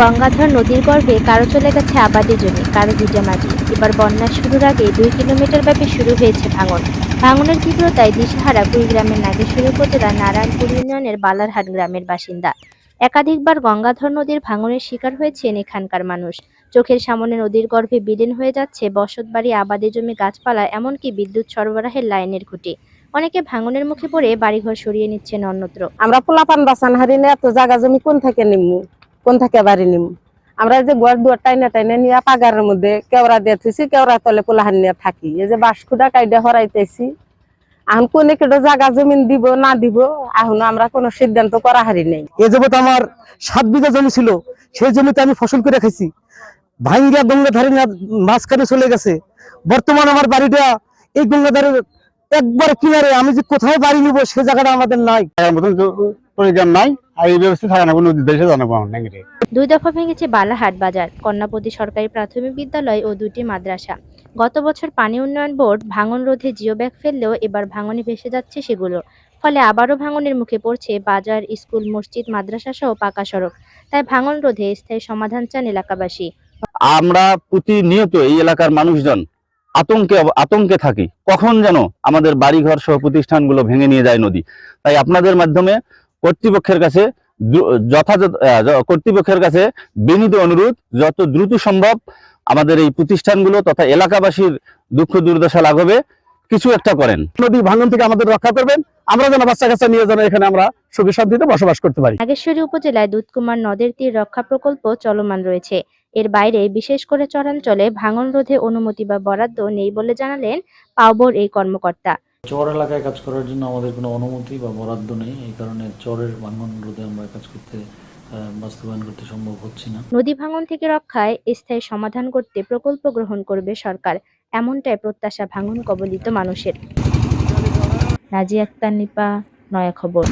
গঙ্গাধর নদীর গর্ভে কারও চলে গেছে আবাদি জমি, কারও ভিজে মাটি। এবার বন্যা শুরুর আগে দুই কিলোমিটার ব্যাপী শুরু হয়েছে ভাঙন। ভাঙনের তীব্রতায় দিশেহারা কুড়িগ্রামের নাগেশ্বরী উপজেলার নারায়ণপুর ইউনিয়নের বালারহাট গ্রামের বাসিন্দা। একাধিকবার গঙ্গাধর নদীর ভাঙনের শিকার হয়েছেন এখানকার মানুষ। চোখের সামনে নদীর গর্ভে বিলীন হয়ে যাচ্ছে বসতবাড়ি আবাদি জমি গাছপালা, এমনকি বিদ্যুৎ সরবরাহের লাইনের খুঁটি। অনেকে ভাঙনের মুখে পড়ে বাড়িঘর সরিয়ে নিচ্ছেন অন্যত্র। আমরা পোলাপান বাসান হারি না এত জায়গা জমি কোন থেকে নিমু? কোন থেকে বাড়ি নিমু। আমরা এই যে ঘর দুয়ার টাইনে টাইনে নিয়ে পাগারের মধ্যে কেওড়া দিয়ে থুছি কেওড়া তলে পোলাহান নিয়ে থাকি। এই যে বাঁশকুড়া কাইডে হরাইতেছি। এখন কোন কেটো জায়গা জমিন দিব না দিব এখন আমরা কোনো সিদ্ধান্ত করা হারি নাই। এ যাবত আমার সাত বিঘা জমি ছিল সেই জমিতে আমি ফসল করে খাইছি। ভাঙ্গিয়া গঙ্গা ধারে মাঝখানে চলে গেছে। বর্তমান আমার বাড়িটা এই গঙ্গা ধারে একবার কিনারে আমি যে কোথায় বাড়ি নিব সে জায়গাটা আমাদের নাই। মতন নাই। আর এই ব্যবস্থা থাকে না কোনো দেশে জানাব আমার নাকি দুই দফা ভেঙেছে বালাহাট বাজার কন্যাপতি সরকারি প্রাথমিক বিদ্যালয় ও দুটি মাদ্রাসা। গত বছর পানি উন্নয়ন বোর্ড ভাঙন রোধে জিও ব্যাগ ফেললেও এবার ভাঙনে ভেসে যাচ্ছে সেগুলো। ফলে আবারও ভাঙনের মুখে পড়ছে বাজার স্কুল মসজিদ মাদ্রাসা সহ পাকা সড়ক। তাই ভাঙন রোধে স্থায়ী সমাধান চান এলাকাবাসী। আমরা প্রতিনিয়ত এই এলাকার মানুষজন আতঙ্কে আতঙ্কে থাকি। কখন যেন আমাদের বাড়িঘর সহ প্রতিষ্ঠানগুলো ভেঙে নিয়ে যায় নদী। তাই আপনাদের মাধ্যমে কর্তৃপক্ষের কাছে যথাযথ কর্তৃপক্ষের কাছে বিনীত অনুরোধ যত দ্রুত সম্ভব আমাদের এই প্রতিষ্ঠানগুলো তথা এলাকাবাসীর দুঃখ দুর্দশা লাঘবে কিছু একটা করেন। নদী ভাঙন থেকে আমাদের রক্ষা করবেন আমরা যেন বাচ্চা কাচ্চা নিয়ে যেন এখানে আমরা সুখী শান্তিতে বসবাস করতে পারি। নাগেশ্বরী উপজেলায় দুধকুমার নদের তীর রক্ষা প্রকল্প চলমান রয়েছে। এর বাইরে বিশেষ করে চরাঞ্চলে ভাঙন রোধে অনুমতি বা বরাদ্দ নেই বলে জানালেন পাওবর এই কর্মকর্তা। চর এলাকায় কাজ করার জন্য আমাদের কোনো অনুমতি বা বরাদ্দ নেই। এই কারণে চরের ভাঙন রোধে আমরা কাজ করতে বাস্তবায়ন করতে সম্ভব হচ্ছে না। নদী ভাঙন থেকে রক্ষায় স্থায়ী সমাধান করতে প্রকল্প গ্রহণ করবে সরকার। এমনটাই প্রত্যাশা ভাঙন কবলিত মানুষের। নাজি আক্তার, নিপা, নয়া খবর।